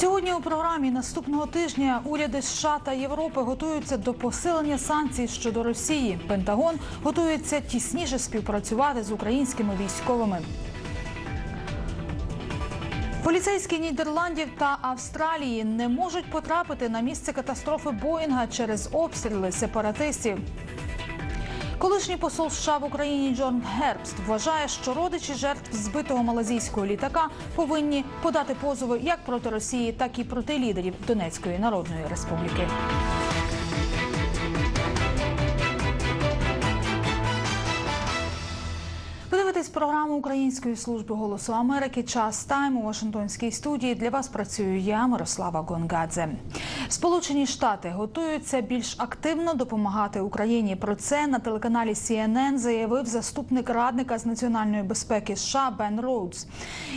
Сьогодні у програмі наступного тижня уряди США та Європи готуються до посилення санкцій щодо Росії. Пентагон готується тісніше співпрацювати з українськими військовими. Поліцейські Нідерландів та Австралії не можуть потрапити на місце катастрофи Боїнга через обстріли сепаратистів. Колишній посол США в Україні Джон Гербст вважає, що родичі жертв збитого малазійського літака повинні подати позови як проти Росії, так і проти лідерів Донецької Народної Республіки. Ви дивитесь програму Української служби голосу Америки. Час тайм у Вашингтонській студії для вас працюю я, Мирослава Гонгадзе. Сполучені Штати готуються більш активно допомагати Україні. Про це на телеканалі CNN заявив заступник радника з національної безпеки США Бен Роудс.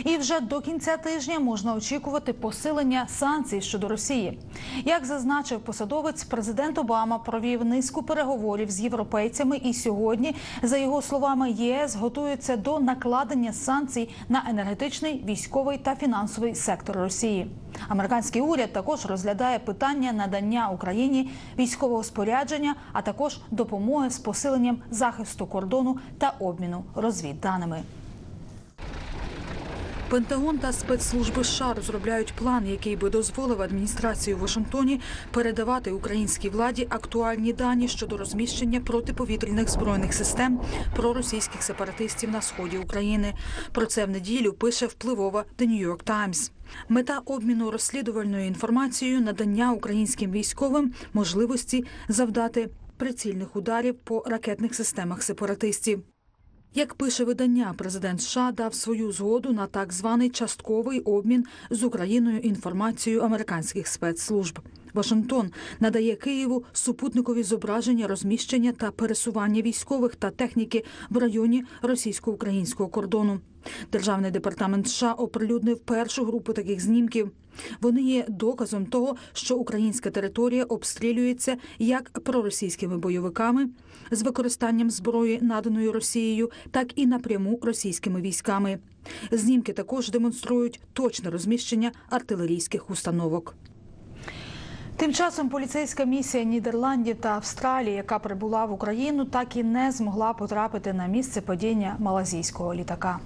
І вже до кінця тижня можна очікувати посилення санкцій щодо Росії. Як зазначив посадовець, президент Обама провів низку переговорів з європейцями, і сьогодні, за його словами, ЄС готується до накладення санкцій на енергетичний, військовий та фінансовий сектор Росії. Американський уряд також розглядає питання надання Україні військового спорядження, а також допомоги з посиленням захисту кордону та обміну розвідданими. Пентагон та спецслужби США розробляють план, який би дозволив адміністрації у Вашингтоні передавати українській владі актуальні дані щодо розміщення протиповітряних збройних систем проросійських сепаратистів на сході України. Про це в неділю пише впливова The New York Times. Мета обміну розслідувальною інформацією надання українським військовим можливості завдати прицільних ударів по ракетних системах сепаратистів. Як пише видання, президент США дав свою згоду на так званий частковий обмін з Україною інформацією американських спецслужб. Вашингтон надає Києву супутникові зображення розміщення та пересування військових та техніки в районі російсько-українського кордону. Державний департамент США оприлюднив першу групу таких знімків. Вони є доказом того, що українська територія обстрілюється як проросійськими бойовиками з використанням зброї, наданої Росією, так і напряму російськими військами. Знімки також демонструють точне розміщення артилерійських установок. Тим часом поліцейська місія Нідерландів та Австралії, яка прибула в Україну, так і не змогла потрапити на місце падіння малазійського літака.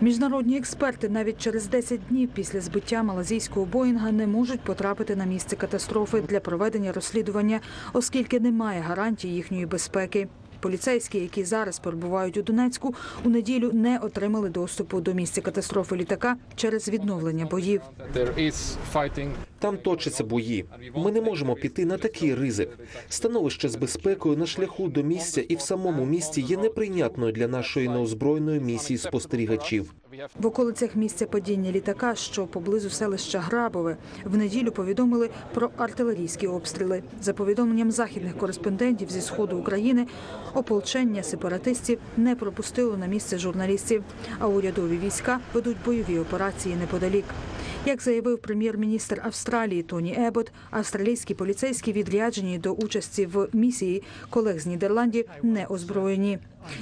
Міжнародні експерти навіть через 10 днів після збиття малазійського Боїнга не можуть потрапити на місце катастрофи для проведення розслідування, оскільки немає гарантій їхньої безпеки. Поліцейські, які зараз перебувають у Донецьку, у неділю не отримали доступу до місця катастрофи літака через відновлення боїв. Там точаться бої. Ми не можемо піти на такий ризик. Становище з безпекою на шляху до місця і в самому місті є неприйнятною для нашої неозброєної місії спостерігачів. В околицях місця падіння літака, що поблизу селища Грабове, в неділю повідомили про артилерійські обстріли. За повідомленням західних кореспондентів зі сходу України, ополчення сепаратистів не пропустило на місце журналістів, а урядові війська ведуть бойові операції неподалік. Як заявив прем'єр-міністр Австралії Тоні Ебот, австралійські поліцейські відряджені до участі в місії колег з Нідерландів не озброєні.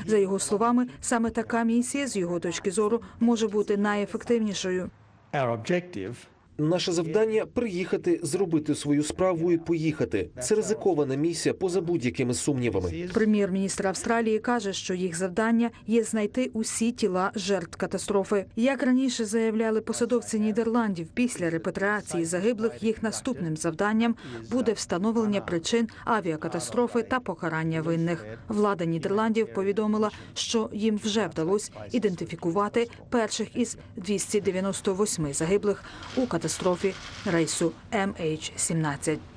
За його словами, саме така місія з його точки зору може бути найефективнішою. Our objective Наше завдання приїхати, зробити свою справу і поїхати. Це ризикована місія поза будь-якими сумнівами. Прем'єр-міністр Австралії каже, що їх завдання є знайти усі тіла жертв катастрофи. Як раніше заявляли посадовці Нідерландів, після репатріації загиблих їх наступним завданням буде встановлення причин авіакатастрофи та покарання винних. Влада Нідерландів повідомила, що їм вже вдалося ідентифікувати перших із 298 загиблих у катастрофі рейсу MH17.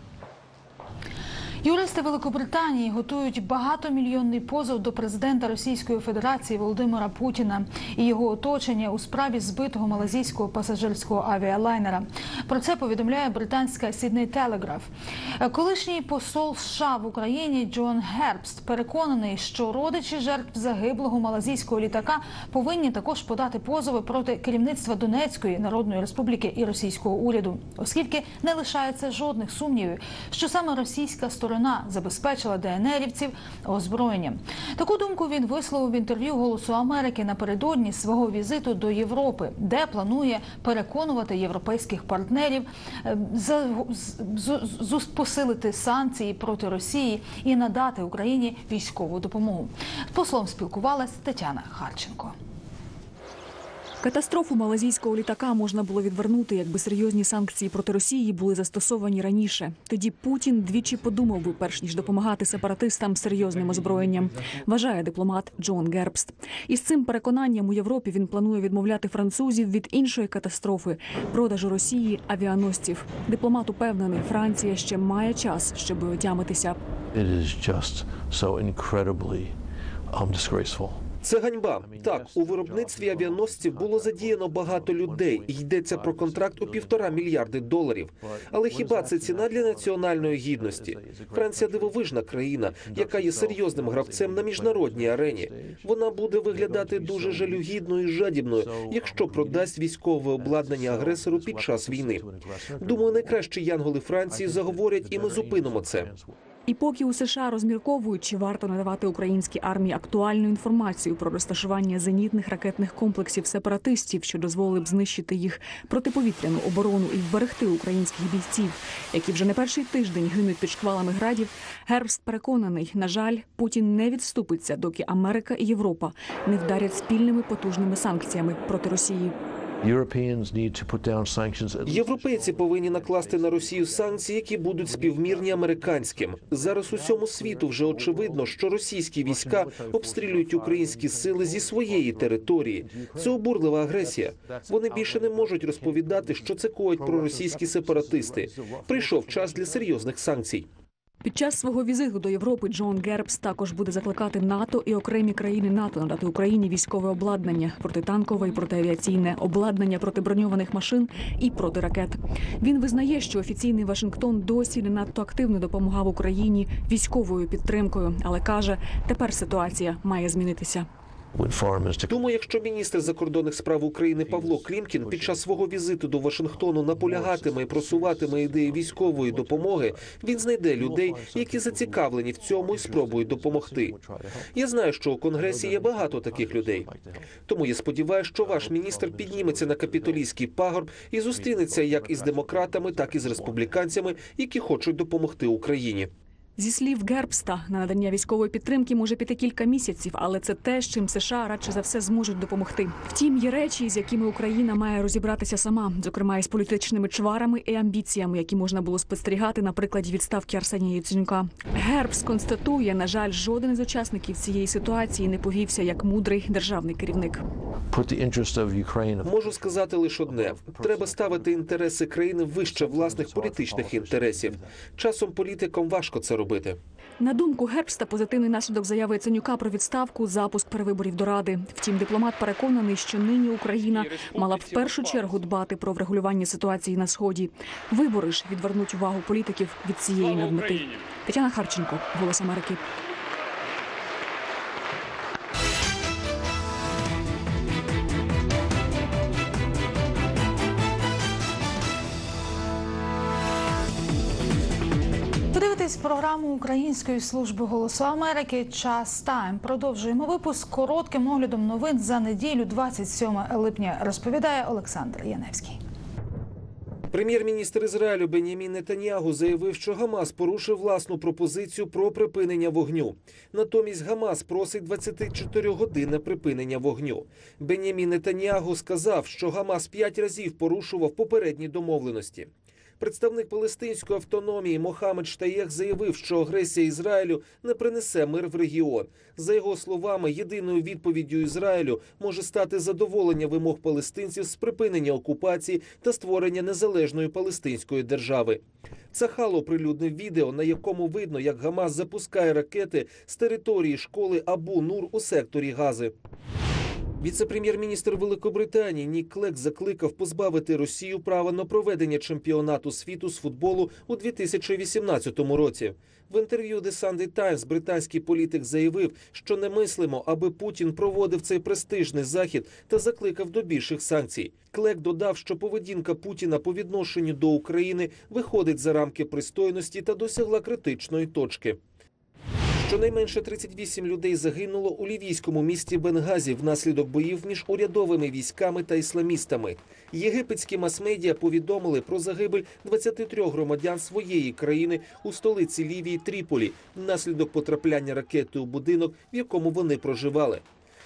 Юристи Великобританії готують багатомільйонний позов до президента Російської Федерації Володимира Путіна і його оточення у справі збитого малазійського пасажирського авіалайнера. Про це повідомляє британська Сідней Телеграф. Колишній посол США в Україні Джон Гербст переконаний, що родичі жертв загиблого малазійського літака повинні також подати позови проти керівництва Донецької Народної Республіки і російського уряду, оскільки не лишається жодних сумнівів, що саме російська сторона сторона забезпечила ДНРівців озброєнням. Таку думку він висловив в інтерв'ю Голосу Америки напередодні свого візиту до Європи, де планує переконувати європейських партнерів е, посилити санкції проти Росії і надати Україні військову допомогу. З послом спілкувалась Тетяна Харченко. Катастрофу малазійського літака можна було відвернути, якби серйозні санкції проти Росії були застосовані раніше. Тоді Путін двічі подумав би, перш ніж допомагати сепаратистам серйозним озброєнням, вважає дипломат Джон Гербст. І з цим переконанням у Європі він планує відмовляти французів від іншої катастрофи продажу Росії авіаносців. Дипломат упевнений, Франція ще має час, щоб отямитися. It is just so incredibly um, disgraceful. Це ганьба. Так, у виробництві авіаносців було задіяно багато людей. Йдеться про контракт у півтора мільярди доларів. Але хіба це ціна для національної гідності? Франція дивовижна країна, яка є серйозним гравцем на міжнародній арені. Вона буде виглядати дуже жалюгідною і жадібною, якщо продасть військове обладнання агресору під час війни. Думаю, найкращі янголи Франції заговорять, і ми зупинимо це. І поки у США розмірковують, чи варто надавати українській армії актуальну інформацію про розташування зенітних ракетних комплексів сепаратистів, що дозволили б знищити їх протиповітряну оборону і вберегти українських бійців, які вже не перший тиждень гинуть під шквалами градів. Гербст переконаний, на жаль, Путін не відступиться, доки Америка і Європа не вдарять спільними потужними санкціями проти Росії. Європейці повинні накласти на Росію санкції, які будуть співмірні американським. Зараз усьому світу вже очевидно, що російські війська обстрілюють українські сили зі своєї території. Це обурлива агресія. Вони більше не можуть розповідати, що це коять проросійські сепаратисти. Прийшов час для серйозних санкцій. Під час свого візиту до Європи Джон Гербс також буде закликати НАТО і окремі країни НАТО надати Україні військове обладнання, протитанкове і протиавіаційне обладнання проти броньованих машин і проти ракет. Він визнає, що офіційний Вашингтон досі не надто активно допомагав Україні військовою підтримкою, але каже, тепер ситуація має змінитися. Foreign якщо міністр закордонних справ України Павло Клімкін під час свого візиту до Вашингтону наполягатиме і просуватиме ідеї військової допомоги, він знайде людей, які зацікавлені в цьому і спробують допомогти. Я знаю, що у конгресі є багато таких людей. Тому я сподіваюся, що ваш міністр підніметься на капітолійський пагорб і зустрінеться як із демократами, так і з республіканцями, які хочуть допомогти Україні. Зі слів Гербста, на надання військової підтримки може піти кілька місяців, але це те, з чим США радше за все зможуть допомогти. Втім, є речі, з якими Україна має розібратися сама, зокрема із політичними чварами і амбіціями, які можна було спостерігати на прикладі відставки Арсенія Яценюка. Гербс констатує, на жаль, жоден із учасників цієї ситуації не повівся як мудрий державний керівник. Put the interest Можу сказати лише одне: треба ставити інтереси країни вище власних політичних інтересів. Часом політикам важко це робити. На думку Гербста, позитивний наслідок заяви Яценюка про відставку запуск перевиборів до ради. Втім, дипломат переконаний, що нині Україна мала б в першу чергу дбати про врегулювання ситуації на сході. Вибори ж відвернуть увагу політиків від цієї надмети. Тетяна Харченко, Голос Америки. Програму Української служби голосу Америки. Час тайм. Продовжуємо випуск коротким оглядом новин за неділю, 27 липня. Розповідає Олександр Яневський. Прем'єр-міністр Ізраїлю Бенямін Нетаньягу заявив, що Гамас порушив власну пропозицію про припинення вогню. Натомість Гамас просить 24-годинне припинення вогню. Бенямін Нетаньягу сказав, що Гамас п'ять разів порушував попередні домовленості. Представник палестинської автономії Мохамед Штаєх заявив, що агресія Ізраїлю не принесе мир в регіон. За його словами, єдиною відповіддю Ізраїлю може стати задоволення вимог палестинців з припинення окупації та створення незалежної палестинської держави. Цахало прилюднив відео, на якому видно, як Гамас запускає ракети з території школи Абу Нур у секторі Гази. Віце-прем'єр-міністр Великобританії Нік Клек закликав позбавити Росію права на проведення чемпіонату світу з футболу у 2018 році. В інтерв'ю The Sunday Times британський політик заявив, що не мислимо, аби Путін проводив цей престижний захід та закликав до більших санкцій. Клек додав, що поведінка Путіна по відношенню до України виходить за рамки пристойності та досягла критичної точки. Щонайменше 38 людей загинуло у лівійському місті Бенгазі внаслідок боїв між урядовими військами та ісламістами. Єгипетські мас-медіа повідомили про загибель 23 громадян своєї країни у столиці Лівії Тріполі внаслідок потрапляння ракети у будинок, в якому вони проживали.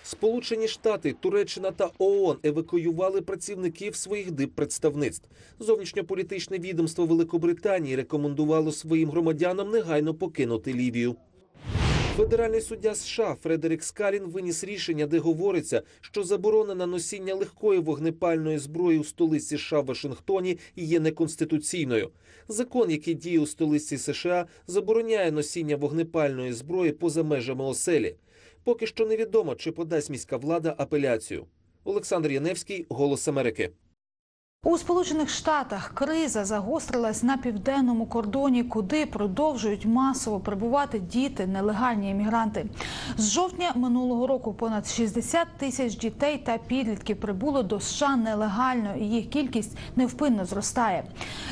Сполучені Штати, Туреччина та ООН евакуювали працівників своїх диппредставництв. Зовнішньополітичне відомство Великобританії рекомендувало своїм громадянам негайно покинути Лівію. Федеральний суддя США Фредерік Скалін виніс рішення, де говориться, що заборона на носіння легкої вогнепальної зброї у столиці США Вашингтоні є неконституційною. Закон, який діє у столиці США, забороняє носіння вогнепальної зброї поза межами оселі. Поки що невідомо, чи подасть міська влада апеляцію. Олександр Яневський, Голос Америки. У Сполучених Штатах криза загострилась на південному кордоні, куди продовжують масово прибувати діти, нелегальні емігранти. З жовтня минулого року понад 60 тисяч дітей та підлітків прибуло до США нелегально, і їх кількість невпинно зростає.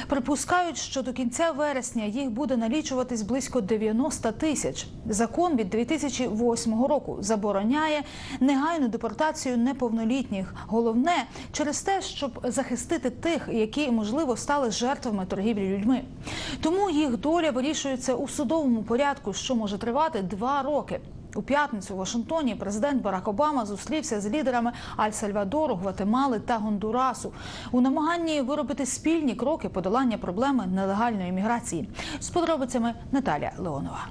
Припускають, що до кінця вересня їх буде налічуватись близько 90 тисяч. Закон від 2008 року забороняє негайну депортацію неповнолітніх. Головне через те, щоб захистити тих, які можливо стали жертвами торгівлі людьми. Тому їх доля вирішується у судовому порядку, що може тривати два роки. У п'ятницю у Вашингтоні президент Барак Обама зустрівся з лідерами Аль-Сальвадору, Гватемали та Гондурасу у намаганні виробити спільні кроки подолання проблеми нелегальної міграції. З подробицями Наталя Леонова.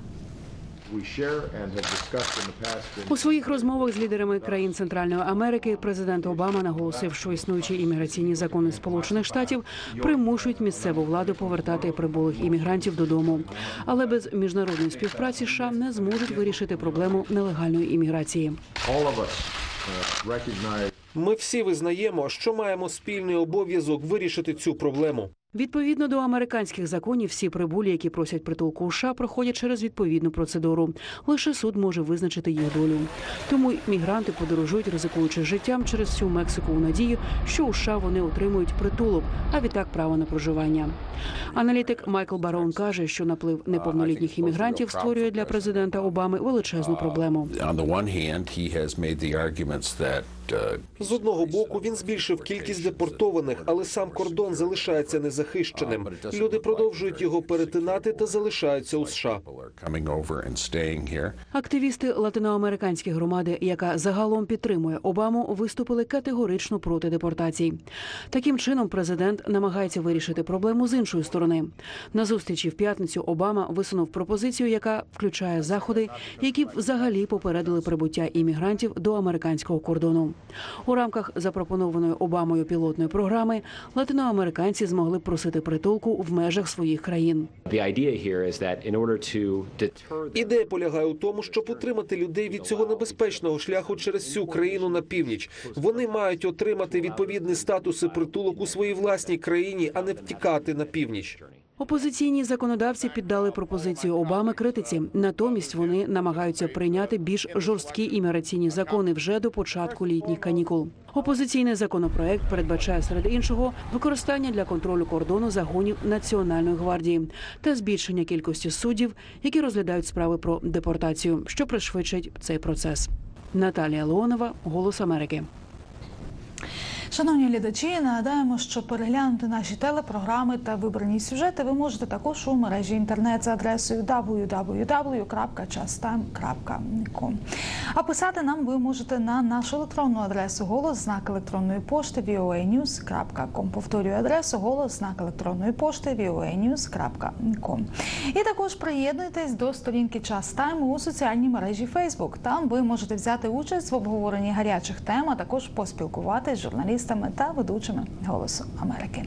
У своїх розмовах з лідерами країн Центральної Америки президент Обама наголосив, що існуючі імміграційні закони Сполучених Штатів примушують місцеву владу повертати прибулих іммігрантів додому. Але без міжнародної співпраці США не зможуть вирішити проблему нелегальної імміграції. all of us uh, recognize Ми всі визнаємо, що маємо спільний обов'язок вирішити цю проблему. Відповідно до американських законів, всі прибулі, які просять притулку у США, проходять через відповідну процедуру. Лише суд може визначити їх долю. Тому мігранти подорожують, ризикуючи життям через всю Мексику у надії, що у США вони отримують притулок, а відтак право на проживання. Аналітик Майкл Барон каже, що наплив неповнолітніх іммігрантів створює для президента Обами величезну проблему. Uh, З одного боку він збільшив кількість депортованих, але сам кордон залишається незахищеним. Люди продовжують його перетинати та залишаються у США. Активісти латиноамериканської громади, яка загалом підтримує Обаму, виступили категорично проти депортацій. Таким чином, президент намагається вирішити проблему з іншої сторони. На зустрічі в п'ятницю Обама висунув пропозицію, яка включає заходи, які взагалі попередили прибуття іммігрантів до американського кордону. У рамках запропонованої Обамою пілотної програми латиноамериканці змогли просити притулку в межах своїх країн. Ідея полягає у тому, щоб утримати людей від цього небезпечного шляху через всю країну на північ. Вони мають отримати відповідний статус притулок у своїй власній країні, а не втікати на північ. Опозиційні законодавці піддали пропозицію Обами критиці. Натомість вони намагаються прийняти більш жорсткі імміграційні закони вже до початку літніх канікул. Опозиційний законопроект передбачає серед іншого використання для контролю кордону загонів Національної гвардії та збільшення кількості суддів, які розглядають справи про депортацію, що пришвидшить цей процес. Наталія Леонова, Голос Америки. Шановні глядачі, нагадаємо, що переглянути наші телепрограми та вибрані сюжети ви можете також у мережі інтернет за адресою www.chastime.com. А писати нам ви можете на нашу електронну адресу голос знак електронної пошти voanews.com. Повторюю адресу голос знак електронної пошти voanews.com. І також приєднуйтесь до сторінки Час Тайм у соціальній мережі Facebook. Там ви можете взяти участь в обговоренні гарячих тем, а також поспілкуватись з журналістами та ведучими Голосу Америки.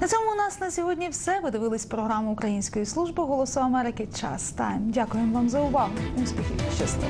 На цьому у нас на сьогодні все. Ви дивились програму Української служби Голосу Америки. Час Тайм. Дякуємо вам за увагу. Успіхів, щастя!